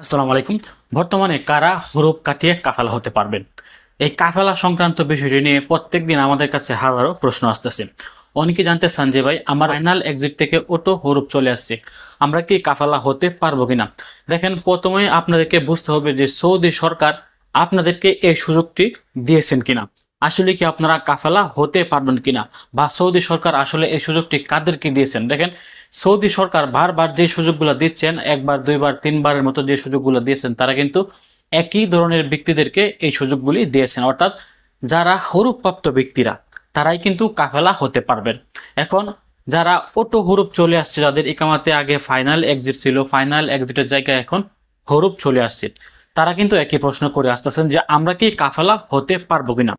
আসসালামু আলাইকুম। বর্তমানে কারা হরুপ কাটিয়ে কাফালা হতে পারবেন? এই কাফালা সংক্রান্ত বিষয়টি নিয়ে প্রত্যেকদিন আমাদের কাছে হাজারো প্রশ্ন আসতেছে। অনেকে জানতে চান যে ভাই, আমার ফাইনাল এক্সিট থেকে অটো হরুপ চলে আসছে। আমরা কি কাফালা হতে পারব কিনা? দেখেন, প্রথমে আপনাদেরকে বুঝতে হবে যে সৌদি সরকার আপনাদেরকে এই সুযোগটি দিয়েছেন কিনা। আসলে কি আপনারা কাফেলা হতে পারবেন কিনা? বা সৌদি সরকার আসলে এই সুযোগটি কাদেরকে দিয়েছেন? দেখেন, সৌদি সরকার বারবার যে সুযোগগুলো দিচ্ছেন, একবার, দুইবার, তিনবারের মতো যে সুযোগগুলো দিয়েছেন, তারা কিন্তু একই ধরনের ব্যক্তিদেরকে এই সুযোগগুলি দিয়েছেন। অর্থাৎ যারা হরুপপ্রাপ্ত ব্যক্তিরা, তারাই কিন্তু কাফেলা হতে পারবেন। এখন যারা অটো হরুপ চলে আসছে, যাদের ইকামাতে আগে ফাইনাল এক্সিট ছিল, ফাইনাল এক্সিটের জায়গায় এখন হরুপ চলে আসছে, তারা কিন্তু একই প্রশ্ন করে আসতেছেন যে আমরা কি কাফেলা হতে পারব কিনা?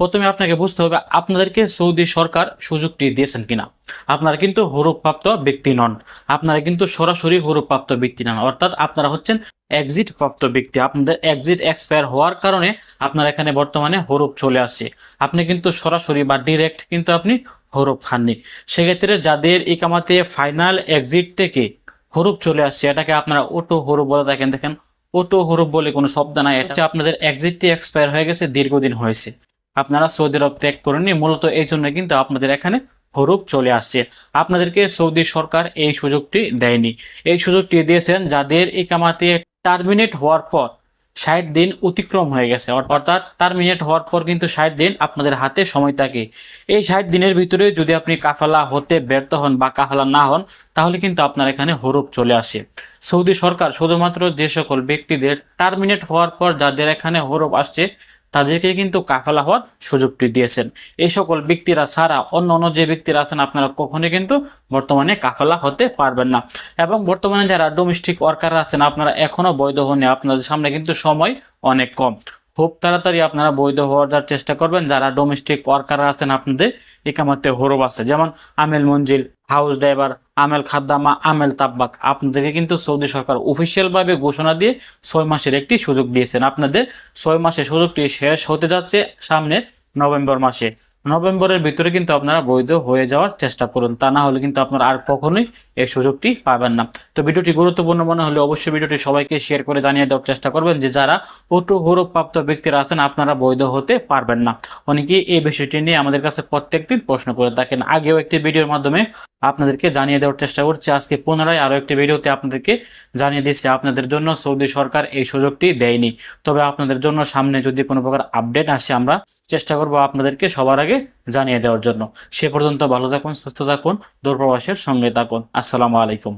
প্রথমে আপনাকে বুঝতে হবে আপনাদেরকে সৌদি সরকার সুযোগটি দিয়েছেন কিনা। আপনারা কিন্তু হরুপ্রাপ্ত ব্যক্তি নন। আপনারা কিন্তু সরাসরি হরুপ্রাপ্ত ব্যক্তি নন অর্থাৎ আপনারা হচ্ছেন এক্সিট প্রাপ্ত ব্যক্তি। আপনাদের এক্সিট এক্সপায়ার হওয়ার কারণে আপনার এখানে বর্তমানে হরুপ চলে আসছে। আপনি কিন্তু সরাসরি বা ডিরেক্ট কিন্তু আপনি হরুপ খাননি। সেক্ষেত্রে যাদের ইকামাতে ফাইনাল এক্সিট থেকে হরুপ চলে আসছে, এটাকে আপনারা অটো হরুপ বলে থাকেন। দেখেন অটো হরুপ বলে কোনো শব্দ নাই। এটা আপনাদের এক্সিটটি এক্সপায়ার হয়ে গেছে, দীর্ঘদিন হয়েছে। আপনারা সৌদি আরব ত্যাগ করেননি, মূলত এই জন্য কিন্তু আপনাদের এখানে হরুপ চলে আসছে। আপনাদেরকে সৌদি সরকার এই সুযোগটি দেয়নি। এই সুযোগটি দিয়েছেন যাদের ইকামাতে টার্মিনেট হওয়ার পর ষাট দিন অতিক্রম হয়ে গেছে। অর্থাৎ টার্মিনেট হওয়ার পর কিন্তু ষাট দিন আপনাদের হাতে সময় থাকে। এই ষাট দিনের ভিতরে যদি আপনি কাফালা হতে ব্যর্থ হন বা কাফালা না হন, তাহলে কিন্তু আপনার এখানে হরুপ চলে আসে। সৌদি সরকার শুধুমাত্র যে সকল ব্যক্তিদের টার্মিনেট হওয়ার পর যাদের এখানে হরুপ আসছে তাদেরকে কিন্তু কাফেলা হওয়ার সুযোগটি দিয়েছেন। এই সকল ব্যক্তিরা ছাড়া অন্য অন্য যে ব্যক্তিরা আছেন, আপনারা কখনোই কিন্তু বর্তমানে কাফেলা হতে পারবেন না। এবং বর্তমানে যারা ডোমেস্টিক ওয়ার্কার আছেন, আপনারা এখনও বৈধ হননি। আপনাদের সামনে কিন্তু সময় অনেক কম। খুব তাড়াতাড়ি আপনারা বৈধ হওয়ার চেষ্টা করবেন, যারা ডোমেস্টিক ওয়ার্কার আছেন আপনাদের একামাতে হরব আছে। যেমন আমেল মঞ্জিল হাউস ড্রাইভার আমেল খাদ্দামা, আমেল তাব্বাক আপনাদেরকে কিন্তু সৌদি সরকার অফিসিয়ালভাবে ঘোষণা দিয়ে ছয় মাসের একটি সুযোগ দিয়েছেন। আপনাদের ছয় মাসের সুযোগটি শেষ হতে যাচ্ছে সামনে নভেম্বর মাসে। নভেম্বরের ভিতরে কিন্তু আপনারা বৈধ হয়ে যাওয়ার চেষ্টা করুন। তা না হলে কিন্তু আপনারা আর কখনোই এই সুযোগটি পাবেন না। তো ভিডিওটি গুরুত্বপূর্ণ মনে হলে অবশ্যই ভিডিওটি সবাইকে শেয়ার করে জানিয়ে দেওয়ার চেষ্টা করবেন যে যারা অটো প্রাপ্ত ব্যক্তিরা আছেন, আপনারা বৈধ হতে পারবেন না। অনেকে এই বিষয়টি নিয়ে আমাদের কাছে প্রত্যেকদিন প্রশ্ন করে থাকেন। আগেও একটি ভিডিওর মাধ্যমে আপনাদেরকে জানিয়ে দেওয়ার চেষ্টা করছি। আজকে পুনরায় আরও একটি ভিডিওতে আপনাদেরকে জানিয়ে দিচ্ছি, আপনাদের জন্য সৌদি সরকার এই সুযোগটি দেয়নি। তবে আপনাদের জন্য সামনে যদি কোনো প্রকার আপডেট আসে, আমরা চেষ্টা করব আপনাদেরকে সবার আগে জানিয়ে দেওয়ার জন্য। সে পর্যন্ত ভালো থাকুন, সুস্থ থাকুন, দূরপ্রবাসের সঙ্গে থাকুন। আসসালামু আলাইকুম।